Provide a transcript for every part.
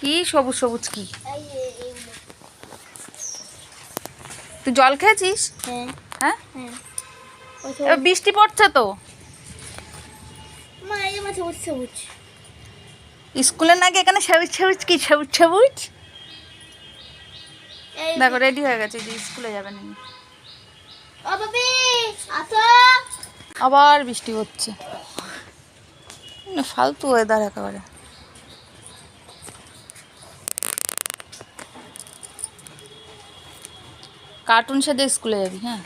কি? সবুজ সবুজ কি। তুই জল খেয়েছিস? হ্যাঁ। হ্যাঁ? হ্যাঁ। বৃষ্টি পড়ছে তো। স্কুলে নাকি এখানে সবুজ সবুজ কি? সবুজ সবুজ? দেখো রেডি হয়ে গেছে যে স্কুলে যাবে আসো। আবার বৃষ্টি হচ্ছে। না, ফালতু ওয়েদার একেবারে। কার্টুন সাথে স্কুলে যাবি হ্যাঁ?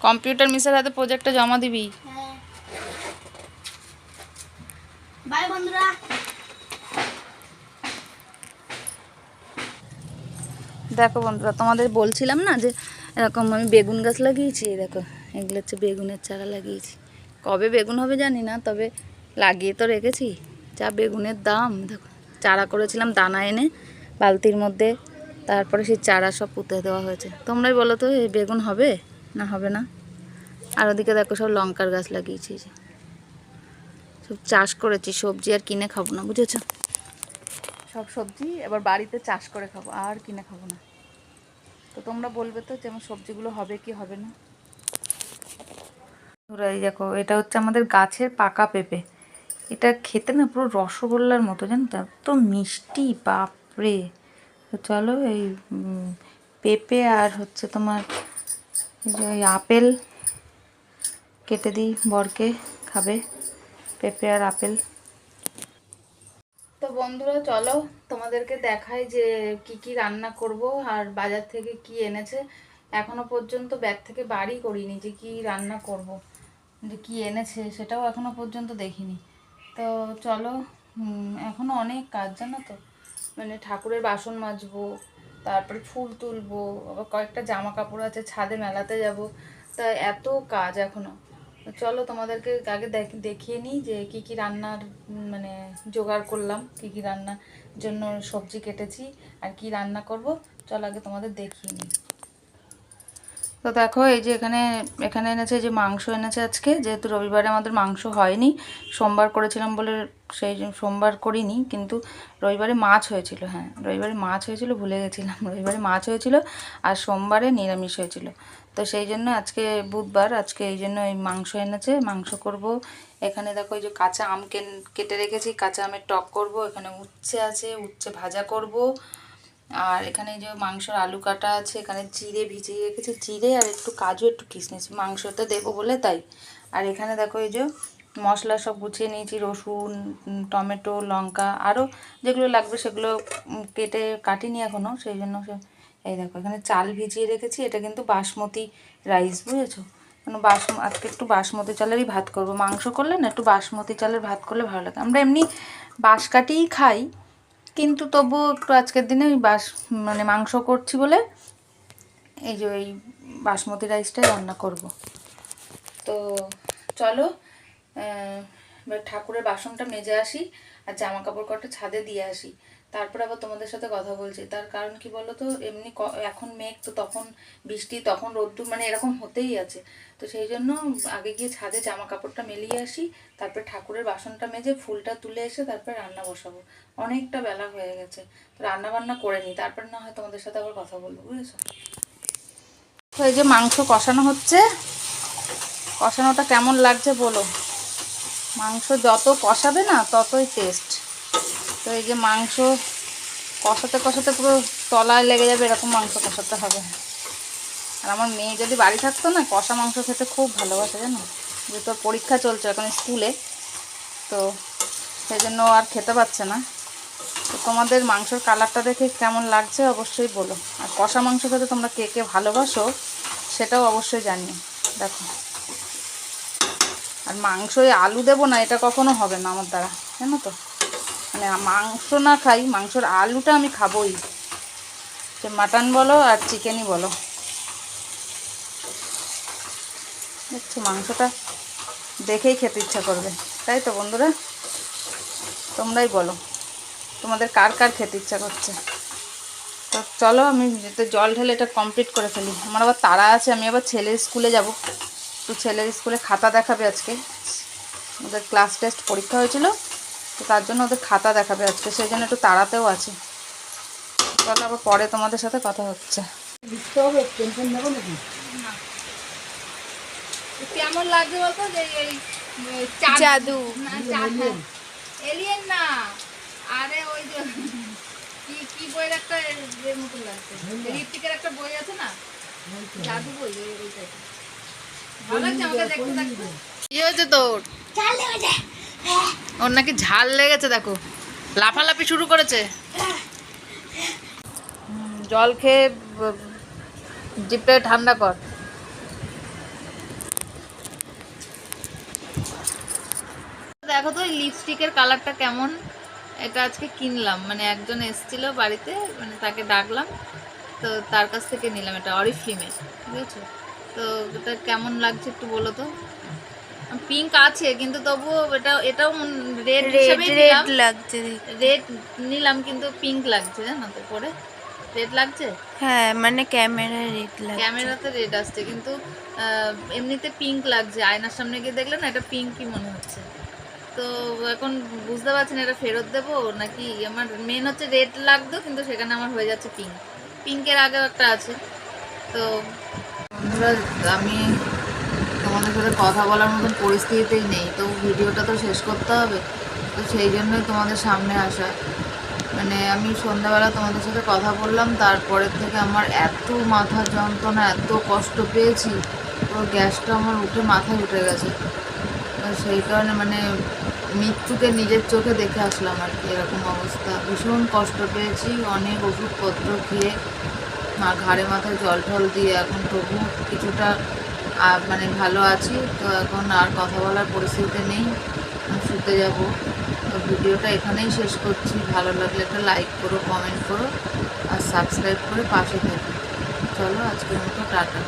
কম্পিউটার মিসের হাতে প্রজেক্টটা জমা দিবি। হ্যাঁ। বাই বন্ধুরা। দেখো বন্ধুরা তোমাদের বলছিলাম না যে এরকম আমি বেগুন গাছ লাগিয়েছি দেখো এগুলো হচ্ছে বেগুনের চারা লাগিয়েছি। কবে বেগুন হবে জানি না তবে লাগিয়ে তো রেখেছি। যা বেগুনের দাম। দেখো, চারা করেছিলাম দানা এনে বালতির মধ্যে। তারপরে সেই চারা সব পুঁতে দেওয়া হয়েছে। তোমরাই বলো তো, এই বেগুন হবে না হবে না? আর ওদিকে দেখো সব লঙ্কার গাছ লাগিয়েছি। সব চাষ করেছি, সবজি আর কিনে খাব না, বুঝেছ? সব সবজি এবার বাড়িতে চাষ করে খাব, আর কিনে খাব না। তো তোমরা বলবে তো যেমন সবজিগুলো হবে কি হবে না? এই দেখো, এটা হচ্ছে আমাদের গাছের পাকা পেঁপে। এটা খেতে না পুরো রসগোল্লার মতো, জানো তো? এত মিষ্টি, বাপরে! তো চলো এই পেঁপে আর হচ্ছে তোমার ওই আপেল কেটে দিই বরকে, খাবে। পেঁপে আর আপেল। তো বন্ধুরা, চলো তোমাদেরকে দেখাই যে কি কি রান্না করব আর বাজার থেকে কি এনেছে। এখনও পর্যন্ত ব্যাগ থেকে বাড়ি করিনি যে কি রান্না করব। যে কি এনেছে সেটাও এখনও পর্যন্ত দেখিনি। তো চলো উম, এখনও অনেক কাজ জানো তো? মানে ঠাকুরের বাসন মাজবো তারপরে ফুল তুলবো আবার কয়েকটা জামা কাপড় আছে ছাদে মেলাতে যাব। তা এত কাজ এখনও চলো তোমাদেরকে আগে দেখ- দেখিয়ে নিই যে কি কি রান্নার মানে জোগাড় করলাম কি কি রান্নার জন্য সবজি কেটেছি আর কি রান্না করব। চলো আগে তোমাদের দেখিয়ে নিই। তো দেখো, এই যে এখানে এখানে এনেছে যে মাংস এনেছে আজকে। যেহেতু রবিবারে আমাদের মাংস হয়নি, সোমবার করেছিলাম বলে সেই সোমবার করিনি, কিন্তু রবিবারে মাছ হয়েছিল হ্যাঁ। রবিবারে মাছ হয়েছিল, ভুলে গেছিলাম, রবিবারে মাছ হয়েছিল আর সোমবারে নিরামিষ হয়েছিল। তো সেই জন্য আজকে বুধবার, আজকে এই জন্য এই মাংস এনেছে। মাংস করব, এখানে দেখো এই যে কাঁচা আম কেটে রেখেছি। কাঁচা আমের টক করব, এখানে উচ্ছে আছে, উচ্ছে ভাজা করব। আর এখানে যে মাংসর আলু কাটা আছে, এখানে জিরে ভিজিয়ে রেখেছি। জিরে আর একটু কাজু, একটু কিশমিশ। মাংসতে দেবো বলে তাই। আর এখানে দেখো এই যে মশলা সব গুছিয়ে নিয়েছি, রসুন টমেটো, লঙ্কা আরও যেগুলো লাগবে সেগুলো কেটে কাটিনি এখনও সেই জন্য এই দেখো এখানে চাল ভিজিয়ে রেখেছি। এটা কিন্তু বাসমতি রাইস, বুঝেছ? মানে বাস আজকে একটু বাসমতি চালেরই ভাত করব। মাংস করলে না একটু বাসমতি চালের ভাত করলে ভালো লাগে। আমরা এমনি বাঁশ বাঁশকাটিই খাই কিন্তু তবুও একটু আজকের দিনে ওই বাস মানে মাংস করছি বলে এই যে ওই বাসমতি রাইসটাই রান্না করব। তো চলো এবার ঠাকুরের বাসনটা মেজে আসি। আর জামা কাপড় কটা ছাদে দিয়ে আসি। তারপর আবার তোমাদের সাথে কথা বলছি। তার কারণ কি বলো তো এমনি এখন মেঘ তো তখন বৃষ্টি, তখন রোদ্দুর মানে এরকম হতেই আছে। তো সেই জন্য আগে গিয়ে ছাদে জামা কাপড়টা মেলিয়ে আসি, তারপর ঠাকুরের বাসনটা মেজে ফুলটা তুলে এসে তারপর রান্না বসাবো। অনেকটা বেলা হয়ে গেছে। তো রান্না বান্না করে নিই তারপর না হয় তোমাদের সাথে আবার কথা বলব, বুঝেছ? এই যে মাংস কষানো হচ্ছে, কষানোটা কেমন লাগছে বলো? মাংস যত কষাবে না, ততই টেস্ট তো এই যে মাংস কষাতে কষাতে পুরো তলায় লেগে যাবে, এরকম মাংস কষাতে হবে। আর আমার মেয়ে যদি বাড়ি থাকতো না, কষা মাংস খেতে খুব ভালোবাসে, জানো? যে তোর পরীক্ষা চলছে এখন স্কুলে, তো সেই জন্য আর খেতে পারছে না। তো তোমাদের মাংসের কালারটা দেখে কেমন লাগছে অবশ্যই বলো। আর কষা মাংস খেতে তোমরা কে কে ভালোবাসো, সেটাও অবশ্যই জানিও। দেখো। আর মাংসয় আলু দেবো না, এটা কখনো হবে না আমার দ্বারা, জানো তো? মানে মাংস না খাই, মাংসর আলুটা আমি খাবোই। সে মাটন বলো আর চিকেনই বলো। দেখছ মাংসটা দেখেই খেতে ইচ্ছা করবে। তাই তো বন্ধুরা? তোমরাই বলো, তোমাদের কার কার খেতে ইচ্ছা করছে? তো চলো, আমি যেতে জল ঢেলে এটা কমপ্লিট করে ফেলি। আমার আবার তাড়া আছে, আমি আবার ছেলের স্কুলে যাব। একটু ছেলের স্কুলে খাতা দেখাবে আজকে। ওদের ক্লাস টেস্ট পরীক্ষা হয়েছিল তো তার জন্য ওদের খাতা দেখাবে আজকে। সেই জন্য একটু তাড়াতেও আছে। চলো আবার পরে তোমাদের সাথে কথা হচ্ছে। কেমন লাগছে বলতো যে এই জাদু। এলিয়েন না আরে ওই যে কি কি বইয়ের একটা এর লাগছে। ঋত্বিকের একটা বই আছে না? জাদু বই ওই ওই কি হয়েছে তোর? ওর নাকি ঝাল লেগেছে দেখো। লাফালাফি শুরু করেছে। জল খেয়ে জিভটা ঠান্ডা কর। দেখো তো লিপস্টিকের কালারটা কেমন? এটা আজকে কিনলাম। মানে একজন এসেছিল বাড়িতে মানে তাকে ডাকলাম। তো তার কাছ থেকে নিলাম এটা অরিফ্লিমের ঠিক আছে? তো এটা কেমন লাগছে একটু বলো তো? পিঙ্ক আছে কিন্তু তবুও এটা এটাও রেড রেড রেড লাগছে রেড নিলাম কিন্তু পিঙ্ক লাগছে জানো তো পরে। রেড লাগছে? হ্যাঁ মানে ক্যামেরা রেড লাগছে। ক্যামেরাতে রেড আসছে কিন্তু এমনিতে পিঙ্ক লাগছে। আয়নার সামনে গিয়ে দেখলে না এটা পিঙ্কই মনে হচ্ছে। তো এখন বুঝতে পারছি না এটা ফেরত দেবো নাকি? আমার মেন হচ্ছে রেড লাগতো কিন্তু সেখানে আমার হয়ে যাচ্ছে পিঙ্ক পিঙ্কের আগেও একটা আছে। তো বন্ধুরা আমি তোমাদের সাথে কথা বলার মতন পরিস্থিতিতেই নেই, তো ভিডিওটা তো শেষ করতে হবে, তো সেই জন্যই তোমাদের সামনে আসা। মানে আমি সন্ধ্যাবেলা তোমাদের সাথে কথা বললাম, তারপরের থেকে আমার এত মাথা যন্ত্রণা, এত কষ্ট পেয়েছি, পুরো গ্যাসটা আমার উঠে মাথায় উঠে গেছে। তো সেই কারণে মানে মৃত্যুকে নিজের চোখে দেখে আসলাম আর কি, এরকম অবস্থা। ভীষণ কষ্ট পেয়েছি, অনেক ওষুধপত্র খেয়ে মা ঘাড়ে মাথায় জল ঠল দিয়ে এখন তবু কিছুটা মানে ভালো আছি। তো এখন আর কথা বলার পরিস্থিতি নেই। শুতে যাব। তো ভিডিওটা এখানেই শেষ করছি। ভালো লাগলে একটা লাইক করো কমেন্ট করো আর সাবস্ক্রাইব করে পাশে থাকো। চলো আজকের মতো, টাটা।